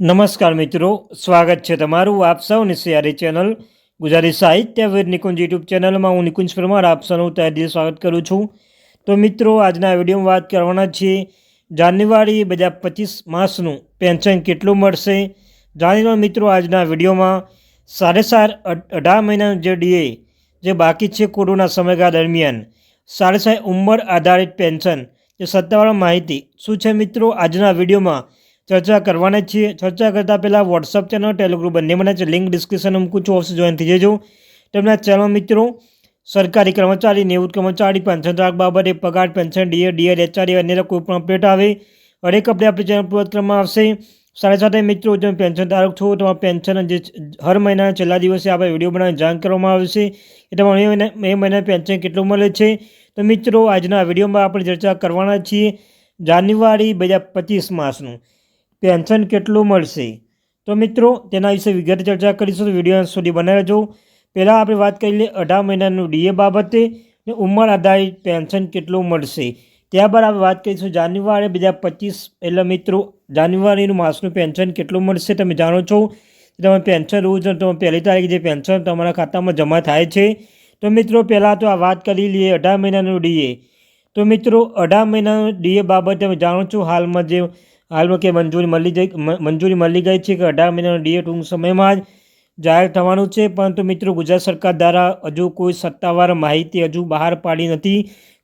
નમસ્કાર મિત્રો, સ્વાગત છે તમારું આપ સૌની સિયારી ચેનલ ગુજરાતી સાહિત્ય વીર નિકુંજ યુટ્યુબ ચેનલમાં. હું નિકુંજ પરમાર, આપ સૌનું તહે સ્વાગત કરું છું. તો મિત્રો, આજના વિડીયોમાં વાત કરવાના છીએ જાન્યુઆરી બે હજાર પચીસ માસનું પેન્શન કેટલું મળશે? જાણી લો મિત્રો, આજના વિડીયોમાં સાડે સાત અઢ- અઢાર મહિનાનું જે ડીએ, જે બાકી છે કોરોના સમયગાળા દરમિયાન સાડે સાત ઉંમર આધારિત પેન્શન, જે સત્તાવાર માહિતી. શું છે મિત્રો, આજના વિડીયોમાં ચર્ચા કરવાના છીએ. ચર્ચા કરતાં પહેલાં વોટ્સઅપ ચેનલ ટેલિગ્રુપ બંને મને લિંક ડિસ્ક્રિપ્શનમાં મૂકું છું. ઓફિસ જોઈન થઈ જજો. તેમના ચેનલ મિત્રો, સરકારી કર્મચારી, નિવૃત્ત કર્મચારી પેન્શન ધારક બાબતે પગાર પેન્શન ડીએ ડીએડ એચઆર અન્ય કોઈ પણ અપડેટ આવે, હરેક અપડેટ આપણી ચેનલ પૂર્વત કરવામાં આવશે. સાથે સાથે મિત્રો તમે પેન્શન ધારક છો તમારા પેન્શન જે હર મહિનાના છેલ્લા દિવસે આપણે વીડિયો બનાવી જાણ કરવામાં આવશે કે તમારે મે મહિના મહિના પેન્શન કેટલું મળે છે. તો મિત્રો, આજના વિડીયોમાં આપણે ચર્ચા કરવાના છીએ જાન્યુઆરી બે હજાર પચીસ માસનું. પેન્શન કેટલું મળશે? તો મિત્રો, તેના વિશે વિગત ચર્ચા કરીશું. તો વીડિયો સુધી બનાવી રહેજો. પહેલાં આપણે વાત કરી લઈએ અઢાર મહિનાનું ડીએ બાબતે ને ઉંમર આધારિત પેન્શન કેટલું મળશે. ત્યારબાદ આપણે વાત કરીશું જાન્યુઆરી બીજા પચીસ. એટલે મિત્રો, જાન્યુઆરીનું માસનું પેન્શન કેટલું મળશે તમે જાણો છો? તમે પેન્શન રોજ તમે પહેલી તારીખે જે પેન્શન તમારા ખાતામાં જમા થાય છે. તો મિત્રો, પહેલાં તો આ વાત કરી લઈએ અઢાર મહિનાનું ડીએ. તો મિત્રો, અઢાર મહિનાનું ડીએ બાબતે તમે જાણો છો? હાલમાં જે હાલમાં કે મંજૂરી મળી જઈ મંજૂરી મળી ગઈ છે કે અઢાર મહિનાનો ડીએ ટૂંક સમયમાં જ જાહેર થવાનું છે. પરંતુ મિત્રો, ગુજરાત સરકાર દ્વારા હજુ કોઈ સત્તાવાર માહિતી હજુ બહાર પાડી નથી.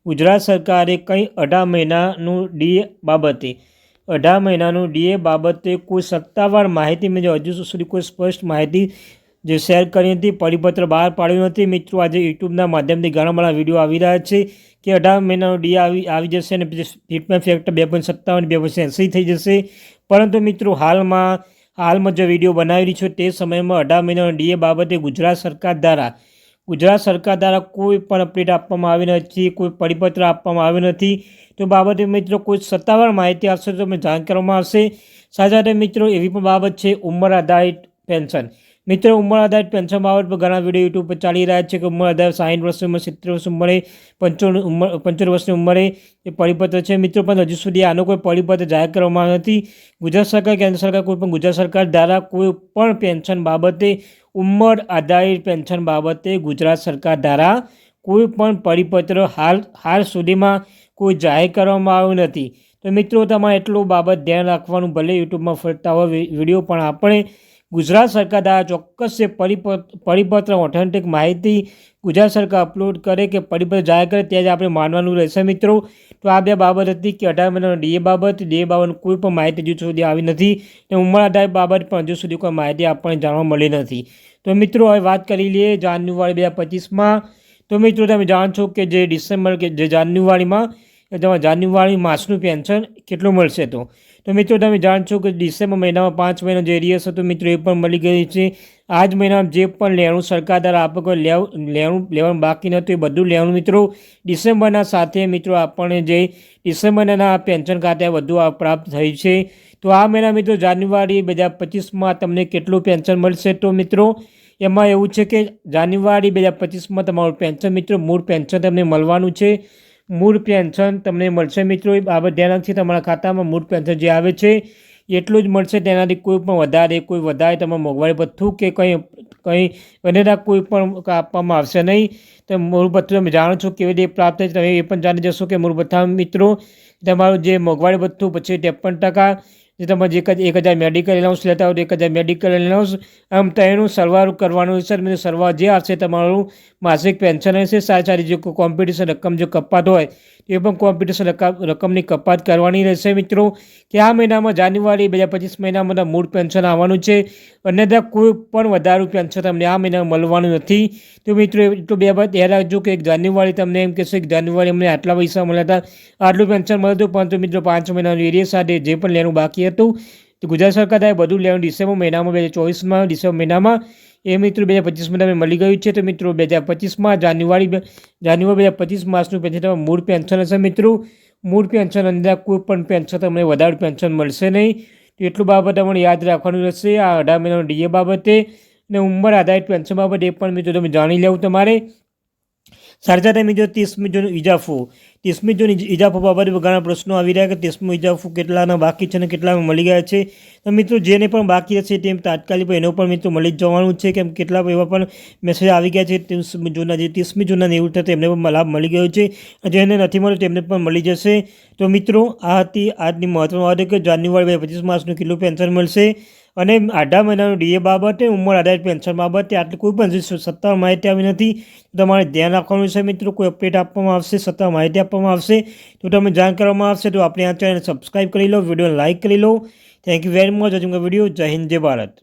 ગુજરાત સરકારે કંઈ અઢાર મહિનાનું ડીએ બાબતે અઢાર મહિનાનું ડીએ બાબતે કોઈ સત્તાવાર માહિતી મેં હજુ સુધી કોઈ સ્પષ્ટ માહિતી જે શેર કરી હતી પરિપત્ર બહાર પાડ્યું નથી. મિત્રો, આજે યુટ્યુબના માધ્યમથી ઘણા બધા વીડિયો આવી રહ્યા છે. કે અઢાર મહિનાનો ડી આવી આવી જશે અને ટ્રીટમેન્ટ ફેક્ટર બે પોઈન્ટ સત્તાવન બે પોઈન્ટ એંસી થઈ જશે. પરંતુ મિત્રો, હાલમાં હાલમાં જે વીડિયો બનાવી રહી છું તે સમયમાં અઢાર મહિનાનો ડીએ બાબતે ગુજરાત સરકાર દ્વારા, ગુજરાત સરકાર દ્વારા કોઈ પણ અપડેટ આપવામાં આવી નથી, કોઈ પરિપત્ર આપવામાં આવ્યો નથી. તો બાબતે મિત્રો કોઈ સત્તાવાર માહિતી આપશે તો તમને જાણ કરવામાં આવશે. સાથે સાથે મિત્રો, એવી પણ બાબત છે ઉંમર આધારિત પેન્શન. મિત્રો ઉંમર આધારિત પેન્શન બાબત પર ઘણા વીડિયો યુટ્યુબ પર ચાલી રહ્યા છે કે ઉંમર આધારિત સાઠ વર્ષની ઉંમર, સિત્તેર વર્ષની ઉંમરે પંચોણ ઉંમર પંચોતેર વર્ષની ઉંમરે એ પરિપત્ર છે. મિત્રો, પણ હજુ સુધી આનો કોઈ પરિપત્ર જાહેર કરવામાં નથી. ગુજરાત સરકાર, કેન્દ્ર સરકાર, કોઈ પણ ગુજરાત સરકાર દ્વારા કોઈ પણ પેન્શન બાબતે, ઉંમર આધારિત પેન્શન બાબતે ગુજરાત સરકાર દ્વારા કોઈ પણ પરિપત્ર હાલ હાલ સુધીમાં કોઈ જાહેર કરવામાં આવ્યું નથી. તો મિત્રો, તમારે એટલું બાબત ધ્યાન રાખવાનું, ભલે યુટ્યુબમાં ફરતા હોય વીડિયો પણ આપણે ગુજરાત સરકાર દ્વારા ચોક્કસ જે પરિપત્ર ઓથેન્ટિક માહિતી ગુજરાત સરકાર અપલોડ કરે કે પરિપત્ર જાહેર કરે ત્યાં જ આપણે માનવાનું રહેશે મિત્રો. તો આ બે બાબત હતી કે અઢાર મહિનાનો ડીએ બાબત ડીએ બાબતની કોઈ પણ માહિતી હજુ સુધી આવી નથી અને ઉંમર આધારિત બાબત પણ હજુ સુધી કોઈ માહિતી આપણને જાણવા મળી નથી. તો મિત્રો, હવે વાત કરી લઈએ જાન્યુઆરી બે હજાર પચીસમાં. તો મિત્રો, તમે જાણશો કે જે ડિસેમ્બર કે જે જાન્યુઆરીમાં એ તમારે જાન્યુઆરી માસનું પેન્શન કેટલું મળશે તો? તો મિત્રો, તમે જાણશો કે ડિસેમ્બર મહિનામાં પાંચ મહિના જે એરિયસ હતો, મિત્રો, એ પણ મળી ગયું છે. આ જ મહિનામાં જે પણ લેણું સરકાર દ્વારા આપણે કોઈ લેવ, લેણું લેવાનું બાકી નહોતું એ બધું લેવાનું મિત્રો. ડિસેમ્બરના સાથે, મિત્રો, આપણને જે ડિસેમ્બરના પેન્શન ખાતે આ પ્રાપ્ત થયું છે. તો આ મહિના, મિત્રો, જાન્યુઆરી બે હજાર પચીસમાં તમને કેટલું પેન્શન મળશે તો, મિત્રો? એમાં એવું છે કે જાન્યુઆરી બે હજાર પચીસમાં તમારું પેન્શન, મિત્રો, મૂળ પેન્શન તમને મળવાનું છે. મૂળ પેન્શન તમને મળશે મિત્રો. એ બાબત ધ્યાન રાખશે તમારા ખાતામાં મૂળ પેન્શન જે આવે છે, એટલું જ મળશે. તેનાથી કોઈ પણ વધારે, કોઈ વધારે તમારે મોંઘવારી ભથ્થું કે કંઈ કંઈ વધારે કોઈ પણ આપવામાં આવશે નહીં. તો મૂળભથ્થું તમે જાણો છો કેવી રીતે પ્રાપ્ત થાય તમે એ પણ જાણી જશો કે મૂળભથ્થા મિત્રો, તમારું જે મોંઘવારી ભથ્થું પછી ત્રેપન ટકા જે તમે જે કદ- એક હજાર મેડિકલ એલાઉન્સ લેતા હોય તો એક હજાર મેડિકલ એલાઉન્સ આમ તેનું સરવાર કરવાનું છે, અને સરવાર જે આવશે તમારું માસિક પેન્શન હશે, સારી સારી જે કોમ્પિટિશન રકમ જો કપાત હોય એ પણ કોમ્પિટિશન રકમની કપાત કરવાની રહેશે મિત્રો કે આ મહિનામાં જાન્યુઆરી બે હજાર પચીસ મહિનામાં મૂળ પેન્શન આવવાનું છે અન્યથા કોઈ પણ વધારું પેન્શન તમને આ મહિનામાં મળવાનું નથી તો મિત્રો એટલું બે બાદ ધ્યાન રાખજો કે જાન્યુઆરી તમને એમ કહેશે કે જાન્યુઆરી અમને આટલા પૈસા મળ્યા હતા આટલું પેન્શન મળ્યું હતું પરંતુ મિત્રો પાંચ મહિનાનું એરિયા સાથે જે પણ લેવાનું બાકી હતું, તો ગુજરાત સરકાર બધું લેવાનું ડિસેમ્બર મહિનામાં, બે હજાર ચોવીસમાં, ડિસેમ્બર મહિનામાં એ મિત્રો બે હજાર પચીસમાં તમે મળી ગયું છે. તો મિત્રો બે હજાર પચીસમાં જાન્યુઆરી જાન્યુઆરી બે હજાર પચીસ માસનું પેન્શન તમારું મૂળ પેન્શન હશે મિત્રો. મૂળ પેન્શન અંદર કોઈ પણ પેન્શન તમને વધારે પેન્શન મળશે નહીં. તો એટલું બાબત તમારે યાદ રાખવાનું રહેશે. આ અઢાર મહિનાનો ડીએ બાબતે. અને ઉંમર આધારિત પેન્શન બાબતે એ પણ મિત્રો તમે જાણી લેવું તમારે. સાથે સાથે જો ત્રીસમી જૂન ઇજાફો. ત્રીસમી જૂન ઇજાફો બાબતે ઘણા પ્રશ્નો આવી રહ્યા કે ત્રીસમું ઇજાફો કેટલાના બાકી છે અને કેટલામાં મળી ગયા છે. તો મિત્રો, જેને પણ બાકી હશે તેમ તાત્કાલિક એનો પણ મિત્રો મળી જવાનું છે કેમ કેટલા એવા પણ મેસેજ આવી ગયા છે ત્રીસમી જૂનના, જે ત્રીસમી જૂનના નેવું થતા તેમને પણ લાભ મળી ગયો છે. જેને નથી મળ્યો તેમને પણ મળી જશે. તો મિત્રો, આ હતી આજની મહત્વની વાત કે જાન્યુઆરી બે પચીસ માસનું કેટલું પેન્શન મળશે? અને આધા મહિનાનું ડીએ બાબતે, ઉંમર આધારિત પેન્શન બાબતે આટલી કોઈ પણ જે સત્તાવાર માહિતી આવી નથી. તમારે ધ્યાન રાખવાનું છે મિત્રો, કોઈ અપડેટ આપવામાં આવશે સત્તાવાર માહિતી આપવામાં આવશે, તો તમે જાણ કરવામાં આવશે, તો આપણે આ ચેનલ સબસ્ક્રાઈબ કરી લો વીડિયો લાઇક કરી લો. થેન્ક યુ વેરી મચ હજુ વીડિયો જય હિન્દ, જય ભારત.